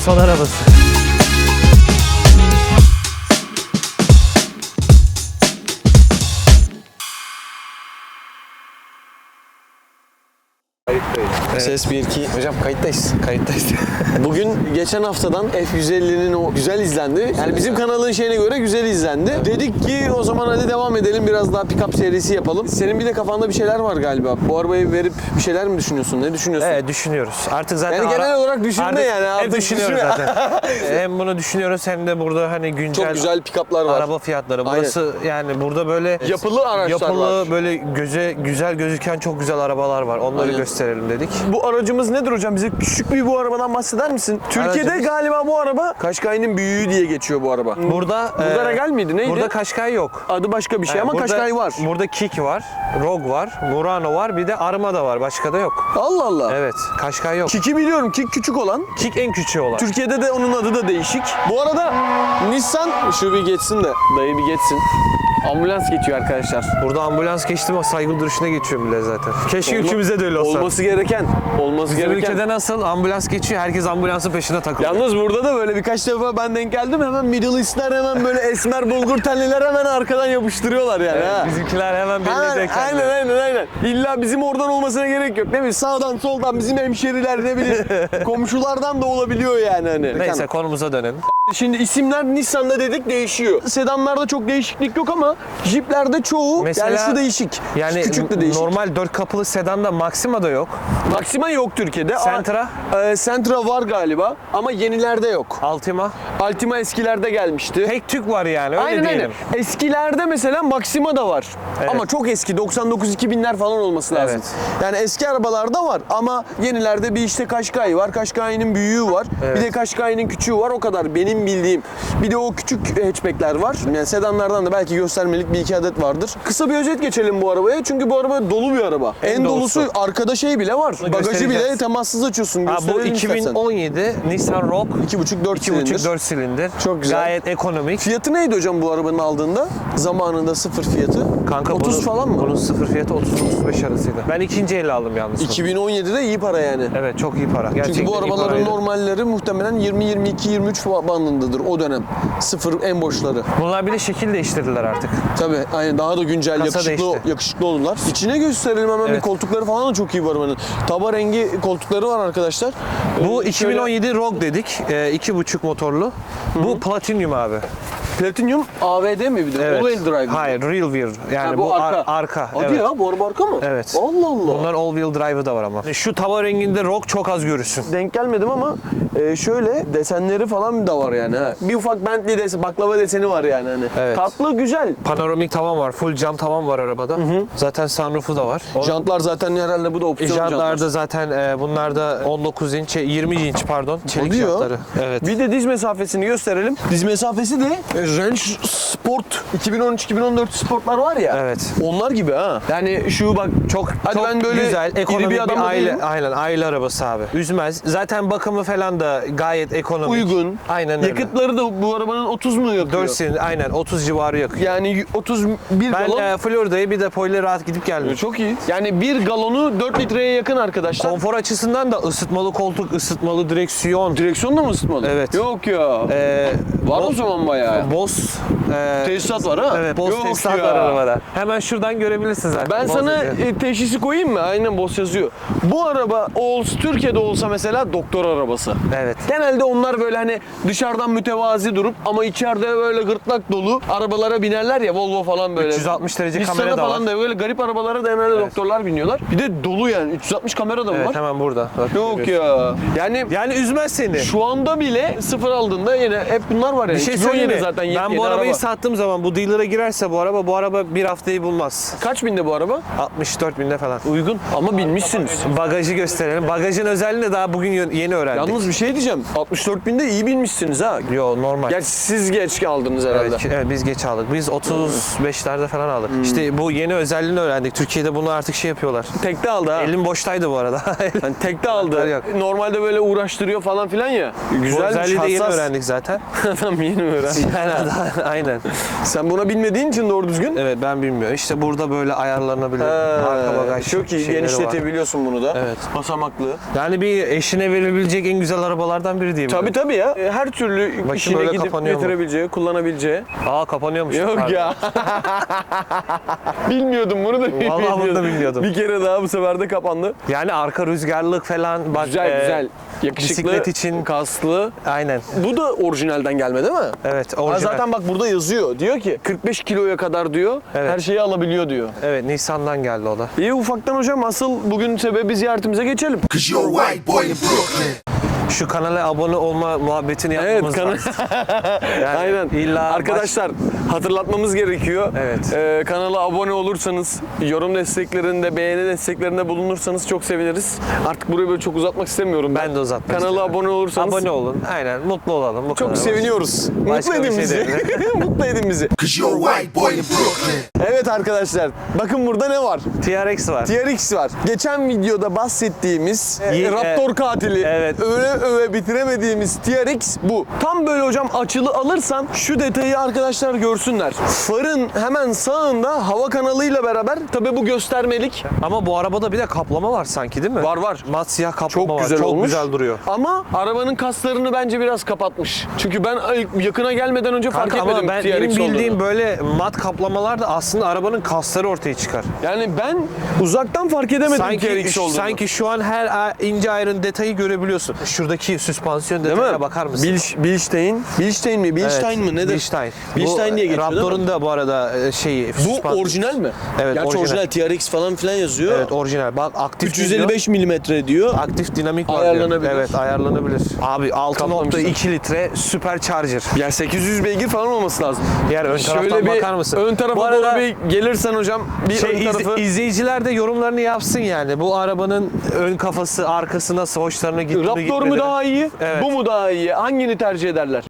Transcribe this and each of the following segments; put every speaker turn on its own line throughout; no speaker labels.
son arabası.
Ses 1 2. Hocam kayıttayız. Kayıttayız. Bugün geçen haftadan F150'nin o güzel izlendi. Yani bizim kanalın şeyine göre güzel izlendi. Dedik ki o zaman hadi devam edelim biraz daha pick-up serisi yapalım. Senin bir de kafanda bir şeyler var galiba. Bu arabayı verip bir şeyler mi düşünüyorsun? Ne düşünüyorsun?
Evet düşünüyoruz. Artık zaten
Yani genel olarak düşünme
Artık
yani,
Hep
artık
düşünüyoruz
düşünme.
zaten. hem bunu düşünüyoruz hem de burada hani güncel
Çok güzel pick-up'lar var.
araba fiyatları. Burası yani burada böyle
Yapılı araçlar
yapılı
var.
böyle göze güzel gözüken çok güzel arabalar var. Onları
Aynen.
gösterelim dedik.
Bu aracımız nedir hocam? Bize küçük bir bu arabadan bahseder misin? Türkiye'de
Aracımız-
galiba bu araba Kaşkay'ın büyüğü diye geçiyor bu araba.
Burada
Burada
e,
Regal miydi? Neydi?
Burada Kaşkay yok.
Adı başka bir şey
Yani
ama
burada-
Kaşkay var.
Burada Kik var, Rogue var, Murano var, bir de Armada var. Başka da yok.
Allah Allah.
Evet, Kaşkay yok.
Kik'i biliyorum. Kik küçük olan.
Kik en küçüğü olan.
Türkiye'de de onun adı da değişik. Bu arada Nissan şu bir geçsin de dayı bir geçsin. Ambulans geçiyor arkadaşlar.
Burada ambulans geçti ama saygı duruşuna geçiyor bile zaten. Keşke
Olma-
ülkemizde de öyle olsa.
Olması gereken. Olması
Bizim
gereken.
ülkede nasıl ambulans geçiyor, herkes ambulansın peşinde takılıyor.
Yalnız burada da böyle birkaç defa ben denk geldim hemen Middle East'ler hemen böyle esmer bulgur tenliler hemen arkadan yapıştırıyorlar yani ha.
Bizimkiler hemen belli
Aynen, aynen aynen. İlla bizim oradan olmasına gerek yok değil mi? Sağdan soldan bizim hemşeriler ne bileyim komşulardan da olabiliyor yani hani.
Neyse konumuza dönelim.
Şimdi isimler Nissan'da dedik değişiyor. Sedanlarda çok değişiklik yok ama Jeep'lerde çoğu
Mesela-
yani şu değişik.
Yani
küçük de değişik.
normal dört kapılı sedanda Maxima da yok.
Maxima yok Türkiye'de.
Sentra?
E, Sentra var galiba ama yenilerde yok.
Altima.
Altima eskilerde gelmişti.
Tek tük var yani öyle
Aynen
diyelim.
aynen. Eskilerde mesela Maxima da var.
Evet.
Ama çok eski 99-2000'ler falan olması lazım.
Evet.
Yani eski arabalarda var ama yenilerde bir işte Kaşkay var. Kaşkay'ın büyüğü var.
Evet.
Bir de Kaşkay'ın küçüğü var. O kadar benim bildiğim. Bir de o küçük hatchback'ler var. Yani sedanlardan da belki göstermelik bir iki adet vardır. Kısa bir özet geçelim bu arabaya. Çünkü bu araba dolu bir araba. En,
En
dolusu,
dolusu.
arkada şey bile var. Bagajı bile temassız açıyorsun.
Ha, bu
Gösterelim istersen.
2017 Nissan Rogue
2.5-4 silindir.
2.5-4 silindir.
Çok güzel.
Gayet ekonomik.
Fiyatı neydi hocam bu arabanın aldığında? Zamanında sıfır fiyatı.
Kanka
30
bunun-
falan mı?
Bunun sıfır fiyatı 30-35 arasıydı. Ben ikinci eli aldım yalnız. bunu.
2017'de iyi para yani.
Evet çok iyi para. Gerçekten
Çünkü bu arabaların normalleri muhtemelen 20-22-23 bandındadır o dönem. Sıfır en boşları.
Bunlar bir de şekil değiştirdiler artık.
Tabii aynen daha da güncel
Kasa
yakışıklı,
değişti.
yakışıklı oldular. İçine gösterelim hemen bir
Evet.
koltukları falan da çok iyi bu arabanın. Taba rengi koltukları var arkadaşlar.
Bu
Ee,
2017 Rogue dedik. Ee, iki buçuk motorlu. Bu Platinum abi.
Platinum AVD mi bir de?
Evet.
All-wheel drive. mi?
Hayır, real wheel. Yani
Ha,
bu,
bu
ar-
arka.
arka.
Hadi
evet.
ya bu araba arka mı?
Evet.
Allah Allah.
Bunların all wheel drive'ı da var ama. Şu tava renginde Rogue çok az görürsün.
denk gelmedim ama e, şöyle desenleri falan da var yani. Ha. Bir ufak Bentley desen, baklava deseni var yani hani.
Evet.
Tatlı, güzel.
Panoramik tavan var. Full cam tavan var arabada. Zaten sunroof'u da var. O-
Jantlar zaten herhalde bu da opsiyon jantlar.
Jantlarda zaten e, bunlar da 19 inç, şey, 20 inç pardon. Çelik
ya.
jantları. Evet.
Bir de diz mesafesini gösterelim. Diz mesafesi de Range Sport 2013-2014 Sportlar var ya.
Evet.
Onlar gibi ha. Yani şu bak
Çok
Hadi
çok
ben böyle
güzel, ekonomik
bir
bir, aile,
değilim.
aynen aile arabası abi. Üzmez. Zaten bakımı falan da gayet ekonomik.
uygun.
Aynen öyle.
Yakıtları da bu arabanın 30 mu yakıyor?
4 silindir aynen 30 civarı yakıyor.
Yani 31
Ben
galon.
e, Florida'ya bir depoyla rahat gidip geldim.
Çok iyi. Yani bir galonu 4 litreye yakın arkadaşlar.
Konfor açısından da ısıtmalı koltuk, ısıtmalı direksiyon.
Direksiyon da mı ısıtmalı?
Evet.
Yok ya.
E,
var o zaman bayağı.
Boss e,
Tesisat var ha?
Evet, Boss
Yok
tesisat
ya.
var arabada. Hemen şuradan görebilirsin zaten.
Ben
Boss
sana
yazıyor.
e, teşhisi koyayım mı? Aynen Boss yazıyor. Bu araba olsa Türkiye'de olsa mesela doktor arabası.
Evet.
Genelde onlar böyle hani dışarıdan mütevazi durup ama içeride böyle gırtlak dolu arabalara binerler ya Volvo falan böyle.
360 derece
Nissan'a
kamera da
falan
var.
da böyle garip arabalara da genelde doktorlar biniyorlar. Bir de dolu yani 360 kamera da mı
Evet
var?
hemen burada. Bak,
Yok
görüyorsun.
ya. Yani
Yani üzmez seni.
şu anda bile sıfır aldığında yine hep bunlar var yani.
Bir şey
2017
söyleyeyim mi?
zaten
Ben bu arabayı
araba.
sattığım zaman bu dealer'a girerse bu araba bu araba bir haftayı bulmaz.
Kaç binde bu araba?
64 binde falan.
Uygun ama binmişsiniz.
Bagajı gösterelim. Bagajın özelliğini de daha bugün yeni öğrendik.
Yalnız bir şey diyeceğim. 64 binde iyi binmişsiniz ha.
Yo normal.
Gerçi siz geç aldınız herhalde.
Evet, evet, biz geç aldık. Biz 35'lerde falan aldık. İşte bu yeni özelliğini öğrendik. Türkiye'de bunu artık şey yapıyorlar.
Tekte aldı ha.
Elim boştaydı bu arada.
Yani tekte aldı.
Yok.
Normalde böyle uğraştırıyor falan filan ya.
bu
Güzel
özelliği de yeni
hassas.
öğrendik zaten.
mi yeni?
Yani daha- aynen.
Sen buna bilmediğin için doğru düzgün.
Evet ben bilmiyorum. İşte burada böyle ayarlanabilir. Arka bagaj
çok iyi.
şeyleri var.
Genişletebiliyorsun bunu da.
Evet.
Basamaklı.
Yani bir eşine verilebilecek en güzel arabalardan biri diyeyim.
Tabii tabii ya. E, Her türlü
Bakayım
işine
böyle
gidip
kapanıyor mu?
getirebileceği, kullanabileceği.
Aa kapanıyormuş.
Yok
Pardon.
ya. Bilmiyordum bunu da
Vallahi bunu da bilmiyordum.
Bir kere daha bu sefer de kapandı.
Yani arka rüzgarlık falan. Bak,
Güzel
e,
güzel. Yakışıklı,
bisiklet için-
kaslı.
Aynen.
Bu da orijinalden gelme değil mi?
Evet
Ha,
orijinal.
zaten bak burada yazıyor. Diyor ki 45 kiloya kadar diyor.
Evet.
Her şeyi alabiliyor diyor.
Evet Nissan'dan geldi o da.
İyi ufaktan hocam asıl bugün sebebi ziyaretimize geçelim.
Cause you're a white boy in Brooklyn.
Şu kanala abone olma muhabbetini
Evet
yapmamız
kanal.
lazım. Yani
Aynen.
illa
Arkadaşlar hatırlatmamız gerekiyor.
Evet.
Ee, kanala abone olursanız, yorum desteklerinde, beğeni desteklerinde bulunursanız çok seviniriz. Artık burayı böyle çok uzatmak istemiyorum ben.
Ben de uzatmak
Kanala
istemiyorum.
abone olursanız
Abone olun. Aynen mutlu olalım. Bu
çok
kadar.
seviniyoruz.
Başka
Mutlu edin
şey
bizi. Mutlu edin bizi. Evet arkadaşlar bakın burada ne var?
TRX var.
TRX var. Geçen videoda bahsettiğimiz e, Raptor katili.
evet.
Öyle öve bitiremediğimiz TRX bu. Tam böyle hocam açılı alırsan şu detayı arkadaşlar görsünler. Farın hemen sağında hava kanalıyla beraber tabi bu göstermelik.
Ama bu arabada bir de kaplama var sanki değil mi?
Var var.
Mat siyah kaplama
Çok
var.
güzel
Çok
olmuş.
güzel duruyor.
Ama arabanın kaslarını bence biraz kapatmış. Çünkü ben yakına gelmeden önce fark
Kanka
etmedim
ama ben
TRX
benim bildiğim
olduğunu.
böyle mat kaplamalar da aslında arabanın kasları ortaya çıkar.
Yani ben uzaktan fark edemedim
Sanki
TRX olduğunu.
sanki şu an her ince ayrın detayı görebiliyorsun. Şuradaki süspansiyon
Değil
detayına
mi?
bakar mısın?
Bil- Bilstein. Bilstein mi? Bilstein mi? Nedir?
Bilstein.
Bilstein
Bu,
diye geçiyor değil mi?
Raptor'un da bu arada e, şeyi
Bu
süspan-
orijinal mi?
Evet,
Gerçi
orijinal.
TRX falan filan yazıyor.
Evet orijinal. Bak aktif
355 milimetre diyor.
aktif dinamik var.
Ayarlanabilir.
diyor. Evet ayarlanabilir. Abi 6.2 litre supercharger.
Yani 800 beygir falan olması lazım.
Yer ön taraftan
Şöyle bir
bakar mısın?
ön tarafa
Bu arada-
doğru bir gelirsen hocam bir
Şey,
ön
iz-
tarafı
izleyiciler de yorumlarını yapsın yani. Bu arabanın ön kafası, arkası nasıl hoşlarına gitti mi
Raptor
gitmedi
mu daha iyi?
Evet.
Bu mu daha iyi? Hangini tercih ederler?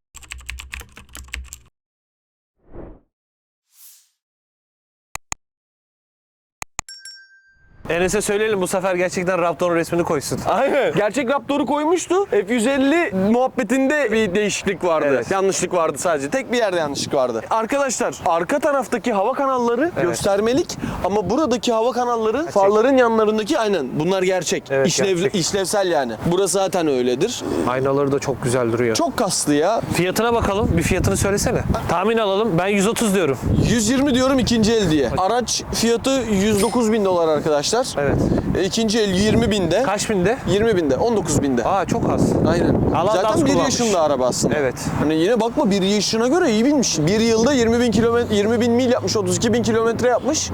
Enes'e söyleyelim bu sefer gerçekten Raptor'un resmini koysun.
Aynen. Gerçek Raptor'u koymuştu. F150 muhabbetinde bir değişiklik vardı.
Evet.
Yanlışlık vardı sadece. Tek bir yerde yanlışlık vardı. Arkadaşlar arka taraftaki hava kanalları göstermelik ama buradaki hava kanalları farların yanlarındaki aynen bunlar gerçek.
Evet,
İşlev,
gerçek.
işlevsel yani. Burası zaten öyledir.
Aynaları da çok güzel duruyor.
Çok kaslı ya.
Fiyatına bakalım. Bir fiyatını söylesene. Tahmin alalım. Ben 130 diyorum.
120 diyorum ikinci el diye. Araç fiyatı 109 bin dolar arkadaşlar.
Evet.
E, İkinci el 20 binde.
Kaç binde?
20 binde, 19 binde.
Aa çok az.
Aynen.
Allah
Zaten bir
kullanmış.
yaşında araba aslında.
Evet.
Hani yine bakma bir yaşına göre iyi binmiş. Bir yılda 20 bin kilometre, 20 bin mil yapmış, 32 bin kilometre yapmış.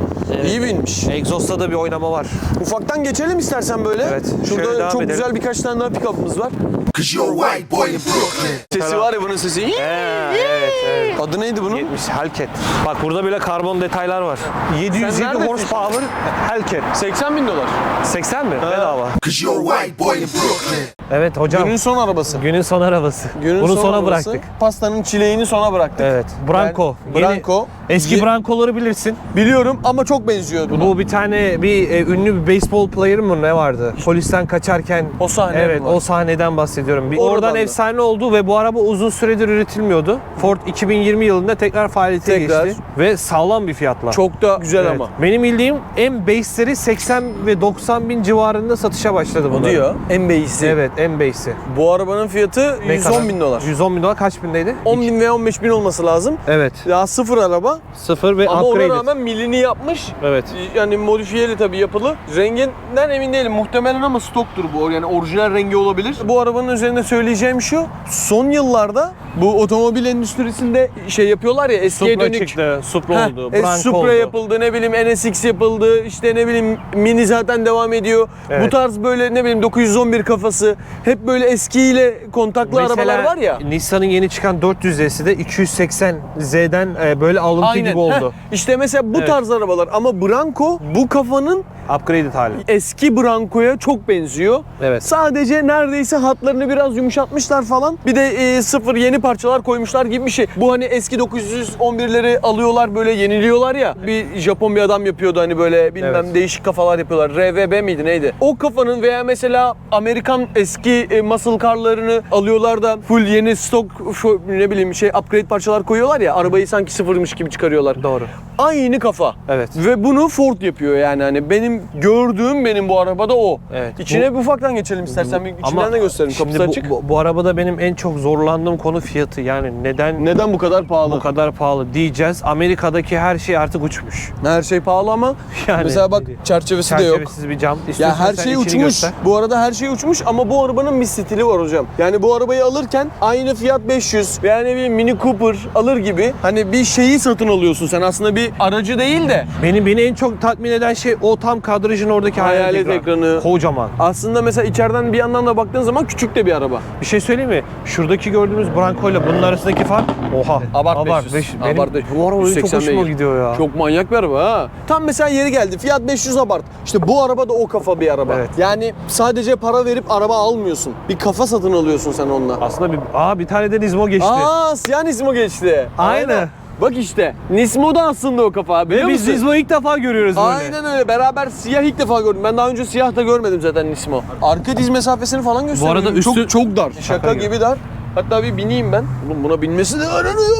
İyi binmiş.
Egzozda da bir oynama var.
Ufaktan geçelim istersen böyle.
Evet,
Şurada çok
edelim.
güzel birkaç tane daha pick-up'ımız var.
Cause you're a white boy in Brooklyn.
Sesi var ya bunun sesi.
Ee, evet, evet.
Adı neydi bunun?
70 Hellcat. Bak burada bile karbon detaylar var. 707
neredesin?
horsepower Hellcat.
80 bin dolar.
80 mi? Bedava.
Cause you're a white boy in Brooklyn.
Evet hocam.
Günün son arabası.
Günün son arabası.
Günün
Bunu
son
sona
arabası.
bıraktık.
Pastanın çileğini sona bıraktık.
Evet. Branco.
Ben-
Yeni-
Branco.
Eski
Ye-
Branco'ları bilirsin.
Biliyorum ama çok benziyor buna.
Bu bir tane bir e, ünlü bir baseball player mı ne vardı? Polisten kaçarken.
O sahne
Evet
mi var?
o sahneden bahsediyorum. Bir,
Oradan
oradan
da.
efsane oldu ve bu araba uzun süredir üretilmiyordu. Ford 2020 yılında tekrar faaliyete
Tekrar.
geçti. Ve sağlam bir fiyatla.
Çok da güzel
Evet.
ama.
Benim bildiğim en base'leri 80 ve 90 bin civarında satışa başladı bunlar.
Diyor. En beyisi.
Evet en base'i.
Bu arabanın fiyatı
Ne
110
kadar?
bin dolar.
110 bin dolar kaç bindeydi?
10 bin veya 15 bin olması lazım.
Evet.
Daha sıfır araba
Sıfır ve
ama ona
upgraded.
rağmen milini yapmış.
Evet.
Yani modifiyeli tabii yapılı. Renginden emin değilim muhtemelen ama stoktur bu. Yani orijinal rengi olabilir. Bu arabanın üzerinde söyleyeceğim şu. Son yıllarda bu otomobil endüstrisinde şey yapıyorlar ya eskiye
Supra
dönük.
çıktı, Supra
Heh,
oldu, Branco
Supra
oldu.
yapıldı, ne bileyim NSX yapıldı, işte ne bileyim Mini zaten devam ediyor.
Evet.
Bu tarz böyle ne bileyim 911 kafası, hep böyle eskiyle kontaklı arabalar var ya.
Nissan'ın yeni çıkan 400Z'si de 280Z'den e, böyle alıntı gibi oldu.
Heh, İşte mesela bu
Evet.
tarz arabalar ama Branco bu kafanın
Upgraded hali.
Eski Branco'ya çok benziyor.
Evet.
Sadece neredeyse hatlarını biraz yumuşatmışlar falan. Bir de e, sıfır yeni parçalar koymuşlar gibi bir şey. Bu hani eski 911'leri alıyorlar böyle yeniliyorlar ya. Bir Japon bir adam yapıyordu hani böyle bilmem
Evet.
değişik kafalar yapıyorlar. RVB miydi neydi? O kafanın veya mesela Amerikan eski e, muscle car'larını alıyorlar da full yeni stok şu, ne bileyim şey upgrade parçalar koyuyorlar ya. Arabayı sanki sıfırmış gibi çıkarıyorlar.
Doğru.
Aynı kafa.
Evet.
Ve bunu Ford yapıyor yani hani benim gördüğüm benim bu arabada o.
Evet.
İçine bir ufaktan geçelim istersen bir içinden de gösterelim kapısı
bu,
açık.
Bu, bu arabada benim en çok zorlandığım konu fiyatı. Yani neden
Neden bu kadar pahalı?
bu kadar pahalı diyeceğiz. Amerika'daki her şey artık uçmuş.
Her şey pahalı ama
Yani
mesela bak çerçevesi de yok.
Çerçevesiz bir cam.
Ya
İstiyorsan
her
sen
şey uçmuş.
göster.
Bu arada her şey uçmuş ama bu arabanın bir stili var hocam. Yani bu arabayı alırken aynı fiyat 500 veya ne bileyim Mini Cooper alır gibi hani bir şeyi satın alıyorsun sen aslında bir aracı değil de
Beni beni en çok tatmin eden şey o tam kadrajın oradaki
Hayalet
hayalet,
ekranı.
Kocaman.
aslında mesela içeriden bir yandan da baktığın zaman küçük de bir araba.
Bir şey söyleyeyim mi? Şuradaki gördüğümüz Branco ile bunun arasındaki fark oha.
Abart 500.
Beş- benim
Abart 500.
bu araba çok
180
hoşuma gidiyor ya.
Çok manyak bir araba ha. Tam mesela yeri geldi. Fiyat 500 abart. İşte bu araba da o kafa bir araba.
Evet.
Yani sadece para verip araba almıyorsun. Bir kafa satın alıyorsun sen onunla.
Aslında bir aa bir tane de Nismo geçti.
Aa siyah Nismo geçti.
Aynen.
Bak işte. Nismo da aslında o kafa. Biliyor
Ve biz
musun?
Nismo'yu ilk defa görüyoruz böyle.
Aynen öyle. Beraber siyah ilk defa gördüm. Ben daha önce siyah da görmedim zaten Nismo. Arka diz mesafesini falan gösteriyor.
arada üstü-
çok çok dar. Şaka
gibi.
gibi dar. Hatta bir bineyim ben. Oğlum buna binmesi de aranıyor.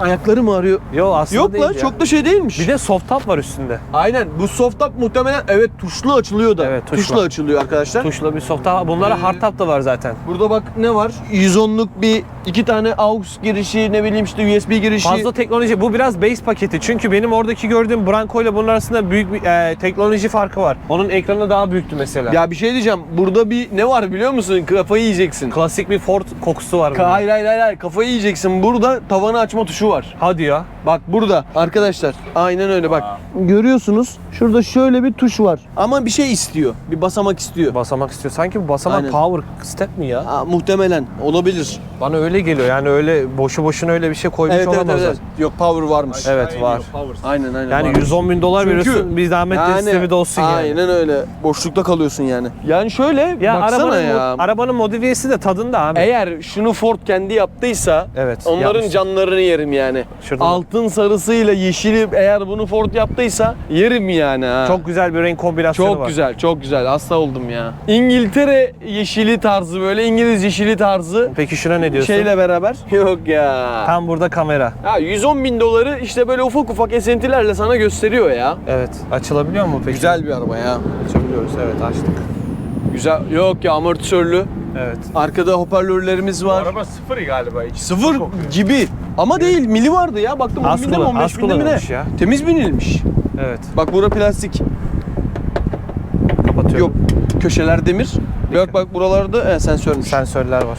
Ayaklarım ağrıyor.
Yo aslında
Yok
değil
lan
ya.
çok da şey değilmiş.
Bir de soft top var üstünde.
Aynen bu soft top muhtemelen evet tuşlu açılıyor da.
Evet, tuşla.
tuşlu açılıyor arkadaşlar.
Tuşla bir soft top. Bunlara hard top da var zaten.
Burada bak ne var? 110'luk bir iki tane aux girişi ne bileyim işte USB girişi.
Fazla teknoloji. Bu biraz base paketi. Çünkü benim oradaki gördüğüm Branco ile bunun arasında büyük bir e, teknoloji farkı var. Onun ekranı daha büyüktü mesela.
Ya bir şey diyeceğim. Burada bir ne var biliyor musun? Kafayı yiyeceksin.
Klasik bir Ford kokusu var.
Ka- hayır hayır hayır hayır. kafayı yiyeceksin. Burada tavanı açma tuşu var.
Hadi ya.
Bak burada arkadaşlar. Aynen öyle bak. Görüyorsunuz. Şurada şöyle bir tuş var. Ama bir şey istiyor. Bir basamak istiyor.
Basamak istiyor. Sanki bu basamak
Aynen.
power step mi ya?
Aa, muhtemelen olabilir.
Bana öyle geliyor. Yani öyle boşu boşuna öyle bir şey koymuş
Evet evet, evet
olamazlar.
evet. Yok power varmış.
Evet, var.
Aynen aynen.
Yani
varmış.
110 bin dolar
Çünkü-
veriyorsun. Bir zahmet de sistemi de olsun yani.
Aynen öyle. Boşlukta kalıyorsun yani. Yani şöyle
Ya
baksana
arabanın,
ya.
arabanın modifiyesi de tadında abi.
Eğer şunu Ford kendi yaptıysa
Evet,
onların
yapmıştır.
canlarını yerim yani.
Şurada-
Altın sarısıyla yeşili eğer bunu Ford yaptıysa yerim yani ha.
Çok güzel bir renk kombinasyonu
çok
var.
güzel, çok güzel. Hasta oldum ya. İngiltere yeşili tarzı böyle İngiliz yeşili tarzı
Peki şuna ne diyorsun?
şeyle beraber. Yok ya.
Tam burada kamera.
Ha 110 bin doları işte böyle ufak ufak esintilerle sana gösteriyor ya.
Evet. Açılabiliyor mu peki?
Güzel bir araba ya.
Açabiliyoruz. Evet açtık.
Güzel. Yok ya amortisörlü.
Evet.
Arkada hoparlörlerimiz var.
Araba sıfır galiba hiç.
Sıfır gibi. Ama değil mili vardı ya. Baktım 10 binde mi
Askılı,
15
askılı
binde mi ne?
ya.
Temiz binilmiş.
Evet.
Bak bura plastik.
Kapatıyorum.
Yok köşeler demir. Bak bak buralarda e, sensörmüş.
Sensörler var.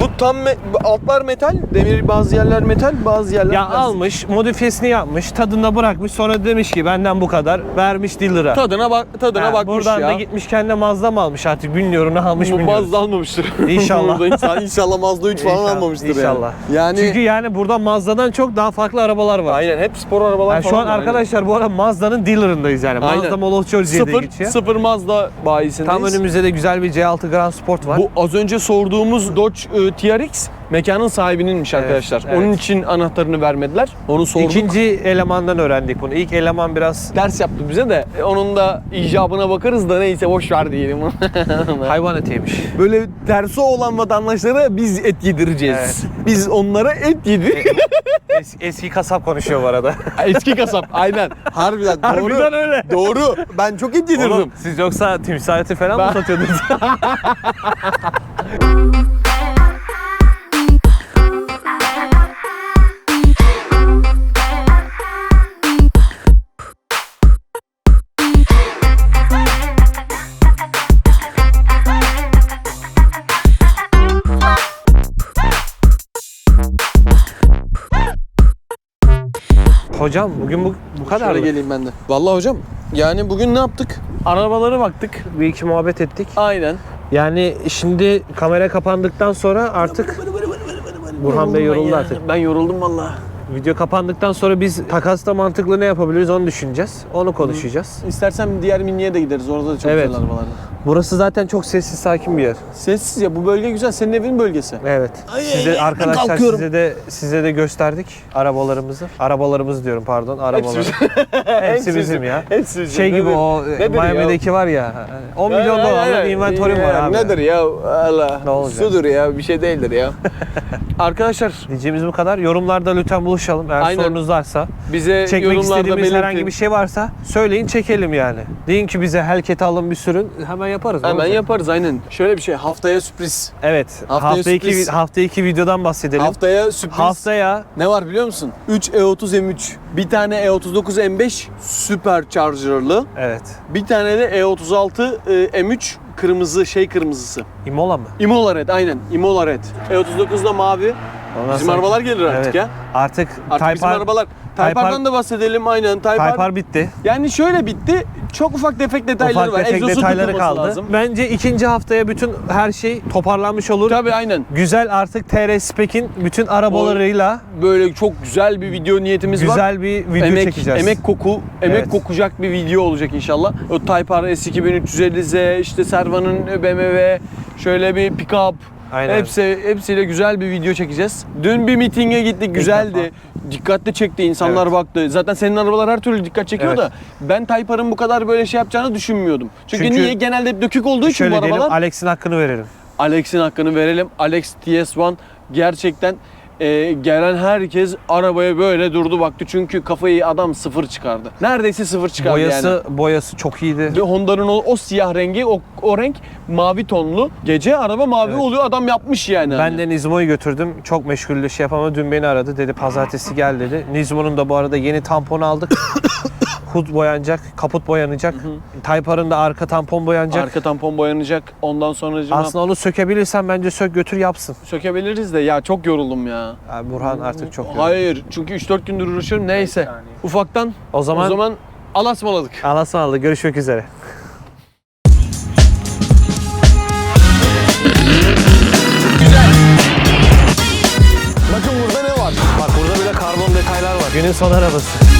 Bu tam me- altlar metal, demir bazı yerler metal, bazı yerler
Ya
plastik.
almış, modifiyesini yapmış, tadında bırakmış. Sonra demiş ki benden bu kadar. Vermiş dealer'a.
Tadına bak tadına
Ha,
bakmış
buradan
ya.
da gitmiş kendine Mazda mı almış artık bilmiyorum ne almış
Bu
bilmiyorum.
Mazda almamıştır.
İnşallah.
Burada inşallah, inşallah Mazda 3 falan
İnşallah,
almamıştır
İnşallah.
yani. Yani
Çünkü yani burada Mazda'dan çok daha farklı arabalar var.
aynen hep spor arabalar
Yani
falan.
şu an
var, aynen.
arkadaşlar bu arada Mazda'nın dealer'ındayız yani.
Aynen.
Mazda Molotov diye de
sıfır,
geçiyor.
sıfır Mazda bayisindeyiz.
Tam önümüzde de güzel bir C6 Grand Sport var.
Bu az önce sorduğumuz Dodge e, TRX mekanın sahibininmiş
Evet,
arkadaşlar.
evet.
Onun için anahtarını vermediler. Onu sorduk.
İkinci elemandan öğrendik bunu. İlk eleman biraz
ders yaptı bize de e, onun da icabına bakarız da neyse boş ver diyelim.
hayvan etiymiş.
Böyle tersi olan vatandaşlara biz et yedireceğiz. Biz onlara et yedir.
Es- eski kasap konuşuyor bu arada.
Eski kasap aynen. Harbiden doğru.
Harbiden öyle.
Doğru. Ben çok et yedirdim.
Oğlum, siz yoksa timsah eti falan
Ben-
mı satıyordunuz? Hocam bugün bu, bu kadar
Şöyle geleyim ben de. Vallahi hocam yani bugün ne yaptık? Arabalara baktık.
Bir iki muhabbet ettik.
Aynen.
Yani şimdi kamera kapandıktan sonra artık Burhan Bey yoruldu artık.
Ben yoruldum vallahi.
Video kapandıktan sonra biz takasta mantıklı ne yapabiliriz onu düşüneceğiz. Onu konuşacağız.
İstersen diğer miniye de gideriz. Orada da çok
Evet.
güzel arabalar var.
Burası zaten çok sessiz sakin bir yer.
Sessiz ya bu bölge güzel. Senin evin bölgesi.
Evet. Size arkadaşlar
kalkıyorum.
size de size de gösterdik arabalarımızı. Arabalarımızı diyorum pardon. Arabaları. Hepsi, bizim ya.
Hepsi bizim.
Şey gibi o
Nedir
Miami'deki var ya. 10
Ya,
milyon
ya,
dolarlık
ya,
inventörüm
ya,
var abi.
Nedir ya? Allah.
Ne olacak?
Sudur ya. Bir şey değildir ya. Arkadaşlar
Diyeceğimiz bu kadar. Yorumlarda lütfen buluşalım. Eğer
Aynen.
sorunuz varsa,
bize
çekmek
yorumlarda
istediğimiz
belirtin.
herhangi bir şey varsa söyleyin çekelim yani. Deyin ki bize Hellcat alın bir sürün. Hemen yaparız.
Hemen
olacak?
yaparız aynen. Şöyle bir şey haftaya sürpriz.
Evet.
Haftaya
hafta iki,
sürpriz.
hafta iki videodan bahsedelim.
Haftaya sürpriz.
Haftaya
Ne var biliyor musun? 3 E30 M3, bir tane E E39 M5 Supercharger'lı,
evet.
bir tane de E36 e, M3 kırmızı şey kırmızısı.
Imola mı?
Imola Red aynen. Imola Red. E39'da mavi.
Ondan
Bizim
sonra-
arabalar gelir artık
Evet.
ya.
Artık,
Artık bizim
Type-R
arabalar. Type-R'dan da bahsedelim aynen. Type-R.
Type-R bitti.
Yani şöyle bitti. Çok ufak defekt detayları
Ufak
var.
tefek
Egzozu
detayları
tutulması
kaldı.
lazım.
Bence ikinci haftaya bütün her şey toparlanmış olur.
Tabii aynen.
Güzel artık TR Spec'in bütün arabalarıyla
Böyle çok güzel bir video niyetimiz var.
güzel bir video
emek,
çekeceğiz.
Emek koku, emek
Evet.
kokacak bir video olacak inşallah. O Type R S2350Z, işte Serva'nın BMW, şöyle bir pick-up.
Aynen.
Hepsi, hepsiyle güzel bir video çekeceğiz. Dün bir mitinge gittik, güzeldi. Dikkatli çekti, insanlar
Evet.
baktı. Zaten senin arabalar her türlü dikkat çekiyor
Evet.
da ben Type R'ın bu kadar böyle şey yapacağını düşünmüyordum. Çünkü,
Çünkü-
niye? Genelde hep dökük olduğu için bu
Şöyle diyelim
arabalar.
Alex'in hakkını verelim.
Alex'in hakkını verelim. Alex TS1 gerçekten e, gelen herkes arabaya böyle durdu baktı. Çünkü kafayı adam sıfır çıkardı. Neredeyse sıfır çıkardı
Boyası
yani.
boyası çok iyiydi.
Ve Honda'nın o, o siyah rengi, o, o renk mavi tonlu. Gece araba mavi
Evet.
oluyor. Adam yapmış yani.
Ben de Nizmo'yu götürdüm. Çok meşguldü şey yapamadı. Dün beni aradı. Dedi pazartesi gel dedi. Nizmo'nun da bu arada yeni tampon aldık. Hood boyanacak, kaput boyanacak. Type-R'ın da arka tampon boyanacak.
Arka tampon boyanacak. Ondan sonra
Aslında onu sökebilirsen bence sök götür yapsın.
sökebiliriz de ya çok yoruldum ya.
Abi Burhan artık çok yoruldu.
Hayır. Çünkü 3-4 gündür uğraşıyorum. Neyse. Ufaktan
O zaman,
o zaman alasmaladık.
Allah'a ısmarladık. Görüşmek üzere.
Bakın burada ne var?
Bak burada bile karbon detaylar var. Günün son arabası.